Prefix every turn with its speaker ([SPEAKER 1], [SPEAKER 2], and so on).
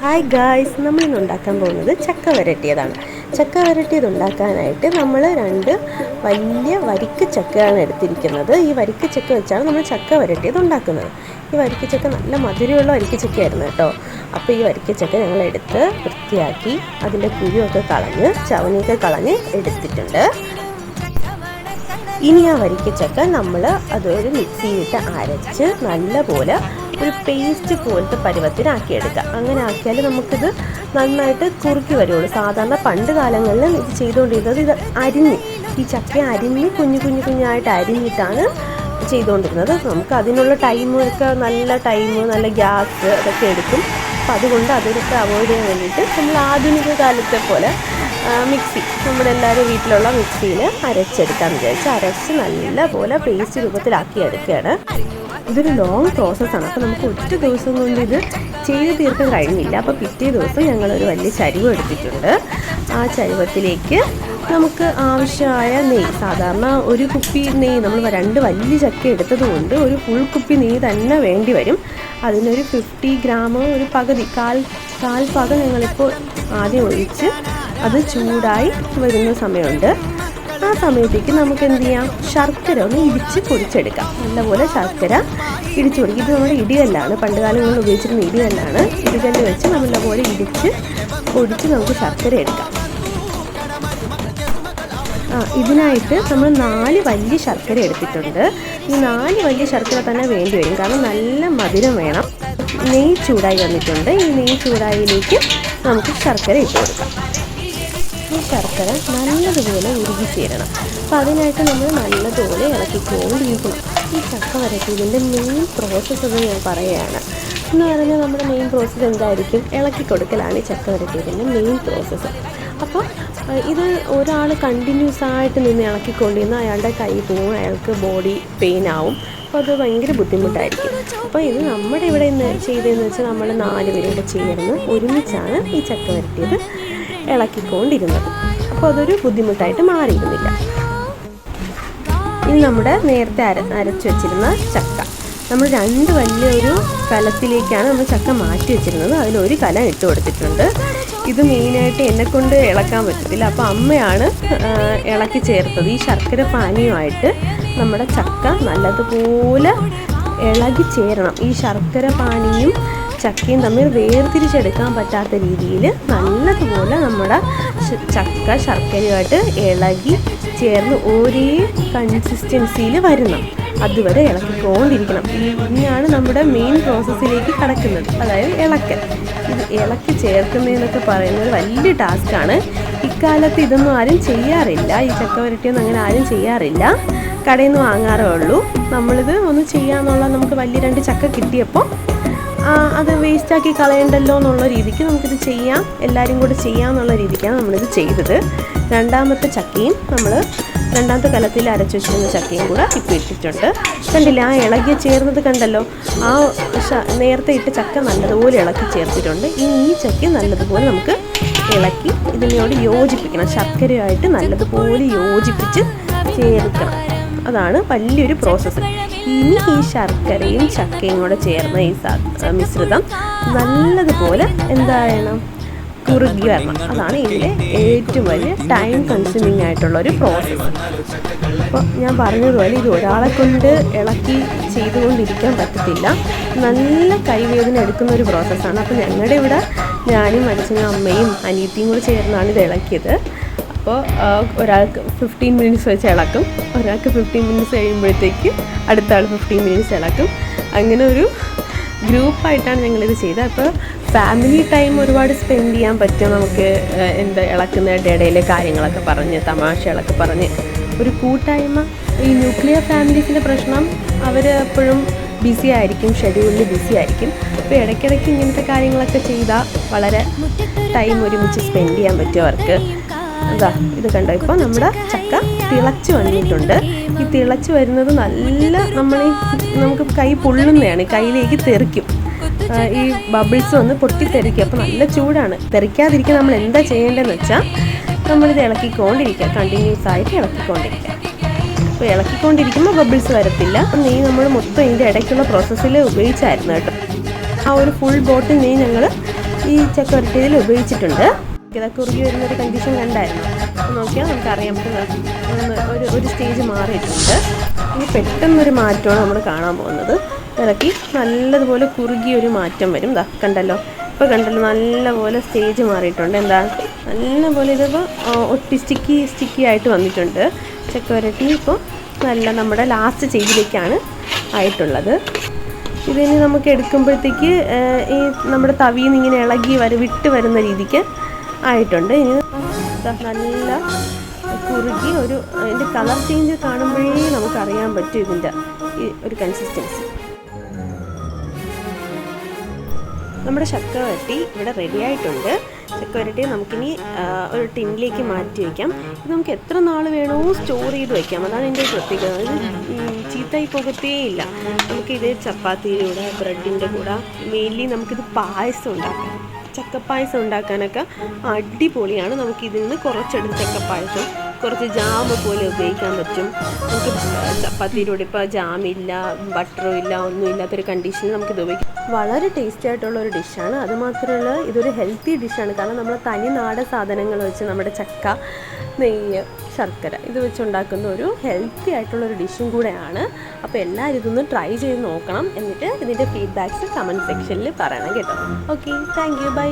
[SPEAKER 1] Hi guys നമ്മൾ ഇന്ന് ഉണ്ടാക്കാൻ പോകുന്നത് ചക്ക വരട്ടിയതാണ്. ചക്ക വരട്ടിയത് ഉണ്ടാക്കാനായിട്ട് നമ്മൾ രണ്ട് വലിയ വരിക്ക ചക്കയാണ് എടുത്തിരിക്കുന്നത്. ഈ വരിക്ക ചക്ക വെച്ചാണ് നമ്മൾ ചക്ക വരട്ടിയത് ഉണ്ടാക്കുന്നത് ഈ വരിക്ക ചക്ക നല്ല മധുരമുള്ള വരിക്ക ചക്കയായിരുന്നു കേട്ടോ. അപ്പോൾ ഈ വരിക്ക ചക്ക ഞങ്ങൾ എടുത്ത് വൃത്തിയാക്കി അതിന്റെ കുരുവൊക്കെ കളഞ്ഞ് ചവനിയൊക്കെ കളഞ്ഞ് എടുത്തിട്ടുണ്ട്. ഇനി ആ വരിക്ക ചക്ക നമ്മൾ അതൊരു മിക്സിയിലിട്ട് അരച്ച് നല്ലപോലെ ഒരു പേസ്റ്റ് പോലത്തെ പരുവത്തിനാക്കിയെടുക്കുക. അങ്ങനെ ആക്കിയാൽ നമുക്കിത് നന്നായിട്ട് കുറുക്കി വരുള്ളൂ. സാധാരണ പണ്ട് കാലങ്ങളിൽ ഇത് ചെയ്തുകൊണ്ടിരുന്നത് ഇത് അരിഞ്ഞ് ഈ ചക്ക അരിഞ്ഞ് കുഞ്ഞു കുഞ്ഞു കുഞ്ഞായിട്ട് അരിഞ്ഞിട്ടാണ് ചെയ്തുകൊണ്ടിരുന്നത്. നമുക്ക് അതിനുള്ള ടൈമൊക്കെ നല്ല ടൈം നല്ല ഗ്യാസ് അതൊക്കെ എടുക്കും. അപ്പം അതുകൊണ്ട് അതിനൊക്കെ അവോയ്ഡ് ചെയ്യാൻ വേണ്ടിയിട്ട് നമ്മൾ ആധുനിക കാലത്തെ പോലെ മിക്സി. നമ്മുടെ എല്ലാവരും വീട്ടിലുള്ള മിക്സിയിൽ അരച്ചെടുക്കാൻ വിചാരിച്ച് അരച്ച് നല്ല പോലെ പേസ്റ്റ് രൂപത്തിലാക്കി എടുക്കുകയാണ്. ഇതൊരു ലോങ് പ്രോസസ്സാണ് അപ്പോൾ നമുക്ക് ഒറ്റ ദിവസം കൊണ്ട് ഇത് ചെയ്ത് തീർക്കാൻ കഴിഞ്ഞില്ല. അപ്പോൾ പിറ്റേ ദിവസം ഞങ്ങളൊരു വലിയ ചരിവ് എടുത്തിട്ടുണ്ട്. ആ ചരിവത്തിലേക്ക് നമുക്ക് ആവശ്യമായ നെയ്യ് സാധാരണ ഒരു കുപ്പി നെയ്യ് നമ്മൾ രണ്ട് വലിയ ചക്ക എടുത്തത് കൊണ്ട് ഒരു ഫുൾ കുപ്പി നെയ്യ് തന്നെ വേണ്ടി വരും. അതിനൊരു ഫിഫ്റ്റി ഗ്രാം ഒരു പകുതി കാൽ കാൽ പകം ഞങ്ങളിപ്പോൾ ആദ്യം ഒഴിച്ച് അത് ചൂടായി വരുന്ന സമയമുണ്ട്. ആ സമയത്തേക്ക് നമുക്ക് എന്ത് ചെയ്യാം? ശർക്കര ഒന്ന് ഇടിച്ച് പൊടിച്ചെടുക്കാം. നല്ലപോലെ ശർക്കര ഇടിച്ച് പൊടിക്കും. ഇത് നമ്മുടെ ഇടികല്ലാണ്. പണ്ട് കാലങ്ങളിൽ ഉപയോഗിച്ചിരുന്ന ഇടികല്ലാണ്. ഇടികല്ല് വെച്ച് നല്ലപോലെ ഇടിച്ച് പൊടിച്ച് നമുക്ക് ശർക്കര എടുക്കാം. ആ ഇതിനായിട്ട് നമ്മൾ നാല് വലിയ ശർക്കര എടുത്തിട്ടുണ്ട്. ഈ നാല് വലിയ ശർക്കര തന്നെ വേണ്ടി വരും. കാരണം നല്ല മധുരം വേണം. നെയ്യ് ചൂടായി വന്നിട്ടുണ്ട്. ഈ നെയ്യ് ചൂടായിലേക്ക് നമുക്ക് ശർക്കര ഇട്ട് കൊടുക്കാം. ഈ ശർക്കര നല്ലതുപോലെ ഉരുകി ചേരണം. അപ്പോൾ അതിനായിട്ട് നമ്മൾ നല്ലതുപോലെ ഇളക്കിക്കൊണ്ടിരിക്കണം ഈ ചക്ക വരട്ടിയതിന്റെ മെയിൻ പ്രോസസ്സ് എന്ന് ഞാൻ പറയുകയാണ്. എന്ന് പറഞ്ഞാൽ നമ്മുടെ മെയിൻ പ്രോസസ്സ് എന്തായിരിക്കും? ഇളക്കി കൊടുക്കലാണ് ഈ ചക്ക വരട്ടിയതിന്റെ മെയിൻ പ്രോസസ്സ് അപ്പോൾ ഇത് ഒരാൾ കണ്ടിന്യൂസ് ആയിട്ട് നിന്ന് ഇളക്കിക്കൊണ്ടിരുന്ന അയാളുടെ കൈ പോവും അയാൾക്ക് ബോഡി പെയിൻ ആവും. അപ്പോൾ അത് ഭയങ്കര ബുദ്ധിമുട്ടായിരിക്കും. അപ്പോൾ ഇത് നമ്മുടെ ഇവിടെ ചെയ്തതെന്ന് വെച്ചാൽ നമ്മൾ നാല് പേരും കൂടെ ചേർന്ന് ഒരുമിച്ചാണ് ഈ ചക്ക വരട്ടിയത്. ഇളക്കിക്കൊണ്ടിരുന്നത്. അപ്പോൾ അതൊരു ബുദ്ധിമുട്ടായിട്ട് മാറിയിരുന്നില്ല. ഇനി നമ്മുടെ നേരത്തെ അര അരച്ച് വെച്ചിരുന്ന ചക്ക. നമ്മൾ രണ്ട് വലിയൊരു കലത്തിലേക്കാണ് നമ്മൾ ചക്ക മാറ്റി വെച്ചിരുന്നത്. അതിലൊരു കലം ഇട്ട് കൊടുത്തിട്ടുണ്ട്. ഇത് മെയിനായിട്ട് എന്നെ കൊണ്ട് ഇളക്കാൻ പറ്റത്തില്ല. അപ്പോൾ അമ്മയാണ് ഇളക്കി ചേർത്തത്. ഈ ശർക്കര പാനീയമായിട്ട് നമ്മുടെ ചക്ക നല്ലതുപോലെ ഇളകി ചേരണം. ഈ ശർക്കര പാനിയും ചക്കയും തമ്മിൽ വേർതിരിച്ചെടുക്കാൻ പറ്റാത്ത രീതിയിൽ നല്ലതുപോലെ നമ്മുടെ ചക്ക ശർക്കരയുമായിട്ട് ഇളകി ചേർന്ന് ഒരേ കൺസിസ്റ്റൻസിയിൽ വരണം. അതുവരെ ഇളക്കിക്കൊണ്ടിരിക്കണം. ഇങ്ങനെയാണ് നമ്മുടെ മെയിൻ പ്രോസസ്സിലേക്ക് കടക്കുന്നത്. അതായത് ഇളക്കൽ. ഇത് ഇളക്കി ചേർക്കുന്നതെന്നൊക്കെ പറയുന്നത് വലിയ ടാസ്ക്കാണ് ഇക്കാലത്ത് ഇതൊന്നും ആരും ചെയ്യാറില്ല. ഈ ചക്ക വരട്ടിയൊന്നും അങ്ങനെ ആരും ചെയ്യാറില്ല. കടയിൽ നിന്ന് വാങ്ങാറേ ഉള്ളൂ. നമ്മളിത് ഒന്ന് ചെയ്യാന്നുള്ള നമുക്ക് വലിയ രണ്ട് ചക്ക കിട്ടിയപ്പോൾ അത് വേസ്റ്റാക്കി കളയണ്ടല്ലോ എന്നുള്ള രീതിക്ക് നമുക്കിത് ചെയ്യാം. എല്ലാവരും കൂടെ ചെയ്യാമെന്നുള്ള രീതിക്കാണ് നമ്മളിത് ചെയ്തത്. രണ്ടാമത്തെ ചക്കയും നമ്മൾ രണ്ടാമത്തെ കലത്തിൽ അരച്ചു വെച്ചിരുന്ന ചക്കയും കൂടെ ഇപ്പം ഇട്ടിട്ടുണ്ട്. കണ്ടില്ല ആ ഇളകി ചേർന്നത് കണ്ടല്ലോ? ആ നേരത്തെ ഇട്ട ചക്ക നല്ലതുപോലെ ഇളക്കി ചേർത്തിട്ടുണ്ട്. ഇനി ഈ ചക്ക നല്ലതുപോലെ നമുക്ക് ഇളക്കി ഇതിനോട് യോജിപ്പിക്കണം. ശർക്കരയായിട്ട് നല്ലതുപോലെ യോജിപ്പിച്ച് ചേർക്കണം. അതാണ് വലിയൊരു പ്രോസസ്സ് ഇനി ഈ ശർക്കരയും ചക്കയും കൂടെ ചേർന്ന ഈ മിശ്രിതം നല്ലതുപോലെ എന്താണ് കുറുകി വരണം. അതാണ് ഇതിലെ ഏറ്റവും വലിയ ടൈം കൺസ്യൂമിങ് ആയിട്ടുള്ള ഒരു പ്രോസസ്സ് അപ്പോൾ ഞാൻ പറഞ്ഞതുപോലെ ഇത് ഒരാളെ കൊണ്ട് ഇളക്കി ചെയ്തുകൊണ്ടിരിക്കാൻ പറ്റത്തില്ല. നല്ല കൈവേദന എടുക്കുന്ന ഒരു പ്രോസസ്സാണ് അപ്പോൾ ഞങ്ങളുടെ ഇവിടെ ഞാനും അച്ഛനും അമ്മയും അനിയത്തിയും കൂടെ ചേർന്നാണ് ഇത് ഇളക്കിയത്. അപ്പോൾ ഒരാൾക്ക് ഫിഫ്റ്റീൻ മിനിറ്റ്സ് വെച്ച് ഇളക്കും. ഒരാൾക്ക് ഫിഫ്റ്റീൻ മിനിറ്റ്സ് കഴിയുമ്പോഴത്തേക്ക് അടുത്ത ആൾ ഫിഫ്റ്റീൻ മിനിറ്റ്സ് ഇളക്കും. അങ്ങനെ ഒരു ഗ്രൂപ്പായിട്ടാണ് ഞങ്ങളിത് ചെയ്തത്. അപ്പോൾ ഫാമിലി ടൈം ഒരുപാട് സ്പെൻഡ് ചെയ്യാൻ പറ്റും നമുക്ക് എന്താ ഇളക്കുന്നതിന്റെ ഇടയിലെ കാര്യങ്ങളൊക്കെ പറഞ്ഞ് തമാശകളൊക്കെ പറഞ്ഞ്. ഒരു കൂട്ടായ്മ. ഈ ന്യൂക്ലിയർ ഫാമിലീസിന്റെ പ്രശ്നം അവർ എപ്പോഴും ബിസി ആയിരിക്കും ഷെഡ്യൂളിൽ ബിസി ആയിരിക്കും. അപ്പോൾ ഇടയ്ക്കിടയ്ക്ക് ഇങ്ങനത്തെ കാര്യങ്ങളൊക്കെ ചെയ്താൽ വളരെ ടൈം ഒരുമിച്ച് സ്പെൻഡ് ചെയ്യാൻ പറ്റും അവർക്ക്. അതാ ഇത് കണ്ടോ? ഇപ്പോൾ നമ്മുടെ ചക്ക തിളച്ച് വന്നിട്ടുണ്ട്. ഈ തിളച്ച് വരുന്നത് നല്ല നമ്മൾ ഈ നമുക്ക് കൈ പൊള്ളുന്നതാണ്. കയ്യിലേക്ക് തെറിക്കും. ഈ ബബിൾസ് വന്ന് പൊട്ടിത്തെറിക്കും. അപ്പോൾ നല്ല ചൂടാണ്. തെറിക്കാതിരിക്കാൻ നമ്മൾ എന്താ ചെയ്യേണ്ടതെന്ന് വെച്ചാൽ നമ്മളിത് ഇളക്കിക്കൊണ്ടിരിക്കുക കണ്ടിന്യൂസ് ആയിട്ട് ഇളക്കിക്കൊണ്ടിരിക്കുക അപ്പോൾ ഇളക്കിക്കൊണ്ടിരിക്കുമ്പോൾ ബബിൾസ് വരത്തില്ല. നെയ്യ് നമ്മൾ മൊത്തം ഇതിന്റെ ഇടയ്ക്കുള്ള പ്രോസസ്സിൽ ഉപയോഗിച്ചായിരുന്നു കേട്ടോ. ആ ഒരു ഫുൾ ബോട്ടിൽ നെയ്യ് ഞങ്ങൾ ഈ വരട്ടിയതിൽ ഉപയോഗിച്ചിട്ടുണ്ട്. ഇതാ കുറുകി വരുന്നൊരു കണ്ടീഷൻ കണ്ടായിരുന്നു. നോക്കിയാൽ നമുക്കറിയാം. അറിയാൻ ഒന്ന് ഒരു ഒരു സ്റ്റേജ് മാറിയിട്ടുണ്ട്. ഇനി പെട്ടെന്നൊരു മാറ്റമാണ് നമ്മൾ കാണാൻ പോകുന്നത്. ഇറക്കി നല്ലതുപോലെ കുറുകിയ ഒരു മാറ്റം വരും. ഇതാ കണ്ടല്ലോ. ഇപ്പോൾ കണ്ടല്ലോ നല്ലപോലെ സ്റ്റേജ് മാറിയിട്ടുണ്ട്. എന്താ? നല്ലപോലെ ഇതിപ്പോൾ ഒട്ടി സ്റ്റിക്കി സ്റ്റിക്കി ആയിട്ട് വന്നിട്ടുണ്ട്. ചക്ക വരട്ടി ഇപ്പോൾ നല്ല നമ്മുടെ ലാസ്റ്റ് സ്റ്റേജിലേക്കാണ് ആയിട്ടുള്ളത്. ഇതിന് നമുക്ക് എടുക്കുമ്പോഴത്തേക്ക് ഈ നമ്മുടെ തവിയിൽ നിന്ന് ഇങ്ങനെ ഇളകി വര വിട്ട് വരുന്ന രീതിക്ക് ആയിട്ടുണ്ട്. ഇനി നല്ല കുറുകി ഒരു അതിന്റെ കളർ ചേഞ്ച് കാണുമ്പോഴേ നമുക്കറിയാൻ പറ്റും ഇതിന്റെ ഈ ഒരു കൺസിസ്റ്റൻസി നമ്മുടെ ചക്ക വരട്ടി ഇവിടെ റെഡി ആയിട്ടുണ്ട്. ചക്ക നമുക്കിനി ഒരു ടിന്നിലേക്ക് മാറ്റി വയ്ക്കാം ഇത് നമുക്ക് എത്ര നാൾ വേണമോ സ്റ്റോർ ചെയ്ത് വയ്ക്കാം അതാണ് എന്റെ പ്രത്യേകത. ഇത് ചീത്തയായി പോകത്തേ ഇല്ല. നമുക്കിത് ചപ്പാത്തിയുടെ കൂടെ ബ്രെഡിന്റെ കൂടെ മെയിൻലി നമുക്കിത് പായസം ഉണ്ടാക്കാം. ചക്കപ്പായസം ഉണ്ടാക്കാനൊക്കെ അടിപൊളിയാണ്. നമുക്ക് ഇതിൽ നിന്ന് കുറച്ചെടുത്ത് ചക്കപ്പായസം കുറച്ച് ജാം പോലെ ഉപയോഗിക്കാൻ പറ്റും. നമുക്ക് ചപ്പാത്തിയിലൂടെ ഇപ്പോൾ ജാമില്ല ബട്ടറും ഇല്ല ഒന്നും ഇല്ലാത്തൊരു കണ്ടീഷനിൽ നമുക്കിത് ഉപയോഗിക്കാം. വളരെ ടേസ്റ്റി ആയിട്ടുള്ള ഒരു ഡിഷാണ് അതുമാത്രമല്ല ഇതൊരു ഹെൽത്തി ഡിഷാണ് കാരണം നമ്മൾ തനി നാടൻ സാധനങ്ങൾ വെച്ച് നമ്മുടെ ചക്ക നെയ്യ് ശർക്കര ഇത് വെച്ചുണ്ടാക്കുന്ന ഒരു ഹെൽത്തി ആയിട്ടുള്ള ഒരു ഡിഷും കൂടെയാണ്. അപ്പോൾ എല്ലാവരും ഇതൊന്ന് ട്രൈ ചെയ്ത് നോക്കണം. എന്നിട്ട് ഇതിന്റെ ഫീഡ്ബാക്ക്സ് കമന്റ് സെക്ഷനിൽ പറയണം കേട്ടോ. Okay thank you by